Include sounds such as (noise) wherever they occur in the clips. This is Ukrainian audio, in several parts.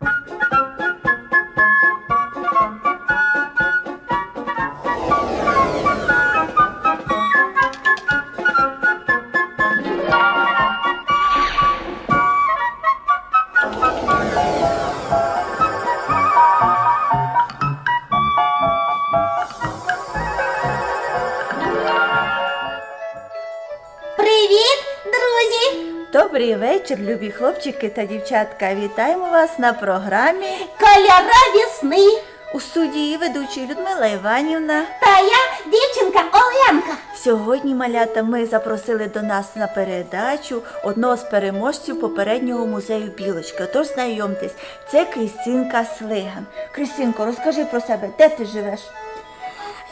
Привіт, Добрий вечір, любі хлопчики та дівчатка. Вітаємо вас на програмі Кольора весни. у студії ведучої Людмила Іванівна. Та я дівчинка Оленка. Сьогодні, малята, ми запросили до нас на передачу одного з переможців попереднього музею Білочка. Тож знайомтесь, це Крістінка Слиган. Крістінко, розкажи про себе, де ти живеш?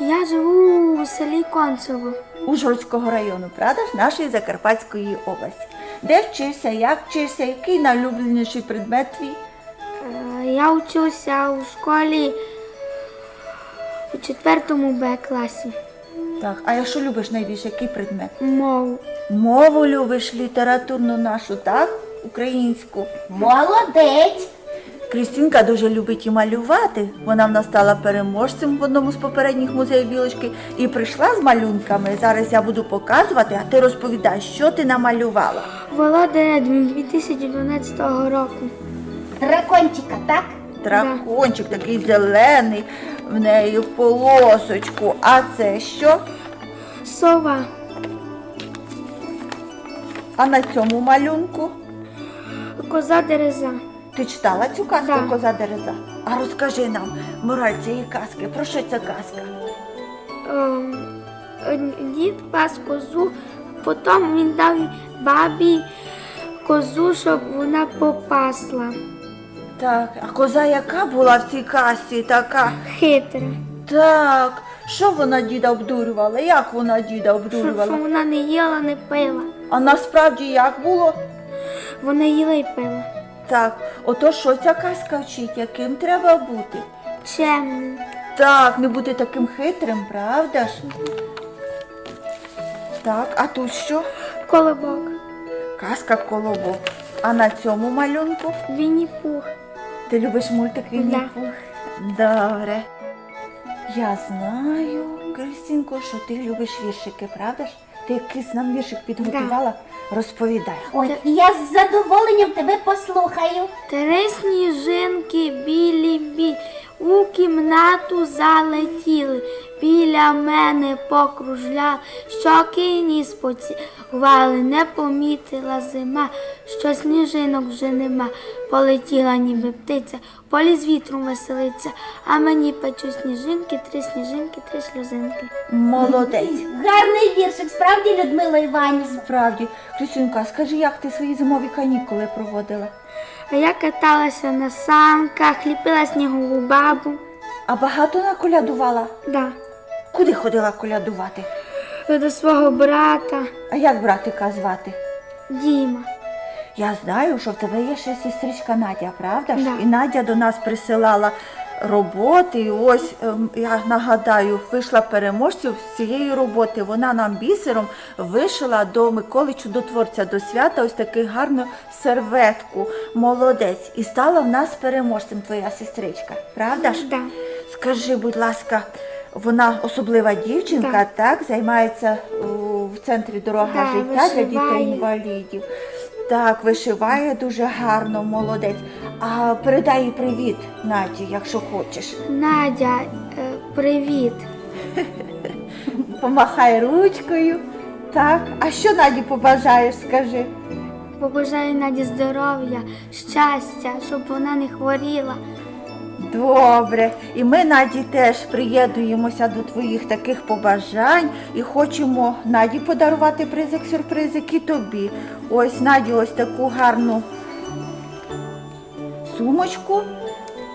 Я живу у селі Концево. Ужгородського району, правда ж, нашої Закарпатської області. Де вчишся, як вчишся, який найулюбленіший предмет твій? Е, Я вчуся у школі у четвертому Б класі. Так, а якщо любиш найбільше, який предмет? Мову. Мову любиш літературну нашу, так? Українську. Молодець. Крістінка дуже любить і малювати. Вона в нас стала переможцем в одному з попередніх музеїв білочки і прийшла з малюнками. Зараз я буду показувати, а ти розповідай, що ти намалювала. Володаря 2012 року. Дракончика, так? Дракончик такий зелений, в неї в полосочку. А це що? Сова. А на цьому малюнку? Коза дереза. Ти читала цю казку Так. Коза Дереза? А розкажи нам, мораль цієї казки, про що ця казка? Ем, е, Дід пас козу, потім він дав бабі козу, щоб вона попасла. Так, а коза яка була в цій казці така? Хитра. Так, що вона діда обдурювала? Як вона діда Щоб, щоб обдурювала? вона не їла, не пила. А насправді як було? Вона їла і пила. Так, ото що ця казка вчить, яким треба бути? Чемним. Так, не бути таким хитрим, правда ж? Так, а тут що? Колобок. Казка колобок. А на цьому малюнку? Вінні-пух. Ти любиш мультик Да. Вінні-Пух? Добре. Я знаю, Кристинко, що ти любиш віршики, правда ж? Ти якийсь нам віршик підготувала? Розповідай. Ой, я з задоволенням тебе послухаю. Три сніжинки білі білі у кімнату залетіли, біля мене покружляли, щоки і ніс поцілували, не помітила зима, що сніжинок вже нема. Полетіла ніби птиця, полі з вітром веселиться, а мені печуть сніжинки, три сніжинки, три сльозинки. Молодець. Гарний віршик, справді, Людмила Іванівна. Справді, Крістинка, а скажи, як ти свої зимові канікули проводила? А я каталася на санках, ліпила снігову бабу. А багато наколядувала? Да. Куди ходила колядувати? До свого брата А як братика звати? Діма. Я знаю, що в тебе є ще сестричка Надя, правда ж? Да. І Надя до нас присилала роботи. І ось ем, я нагадаю, вийшла переможців з цієї роботи. Вона нам бісером вишила до Миколи Чудотворця до свята ось таку гарну серветку. Молодець. І стала в нас переможцем твоя сестричка, правда ж? Да. Скажи, будь ласка, вона особлива дівчинка, так, Так. займається в центрі дорога Так, життя для дітей інвалідів. Так, вишиває дуже гарно, молодець. А передай їй привіт, Наді, якщо хочеш. Надя, е, привіт. (laughs) Помахай ручкою. Так, а що Наді побажаєш, скажи? Побажаю Наді здоров'я, щастя, щоб вона не хворіла. Добре. І ми, Наді, теж приєднуємося до твоїх таких побажань і хочемо Наді подарувати призик сюрпризик і тобі. Ось Наді ось таку гарну сумочку.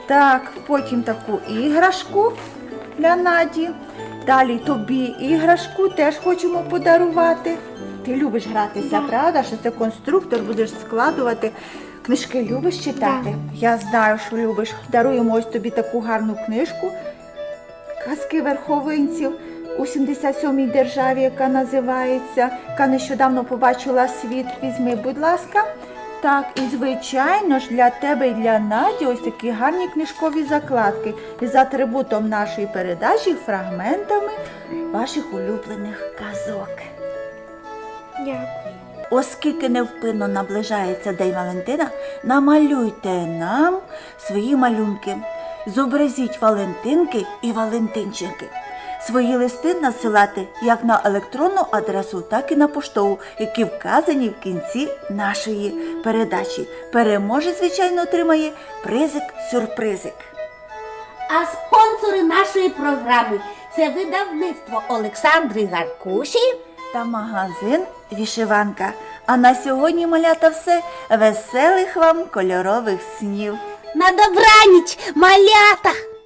Так, потім таку іграшку для Наді. Далі тобі іграшку теж хочемо подарувати. Ти любиш гратися, правда? Що це конструктор, будеш складувати. Книжки любиш читати? Я знаю, що любиш. Даруємо ось тобі таку гарну книжку. Казки верховинців у 77-й державі, яка називається, яка нещодавно побачила світ. Візьми, будь ласка. Так, і звичайно ж для тебе і для Наді ось такі гарні книжкові закладки із атрибутом нашої передачі, фрагментами ваших улюблених казок. Дякую. Оскільки невпинно наближається День Валентина, намалюйте нам свої малюнки. Зобразіть Валентинки і Валентинчики. Свої листи надсилати як на електронну адресу, так і на поштову, які вказані в кінці нашої передачі. Переможець, звичайно, отримає призик-сюрпризик. А спонсори нашої програми це видавництво Олександри Гаркуші. Та магазин Вішиванка. А на сьогодні, малята, все. Веселих вам кольорових снів. На добраніч, малята!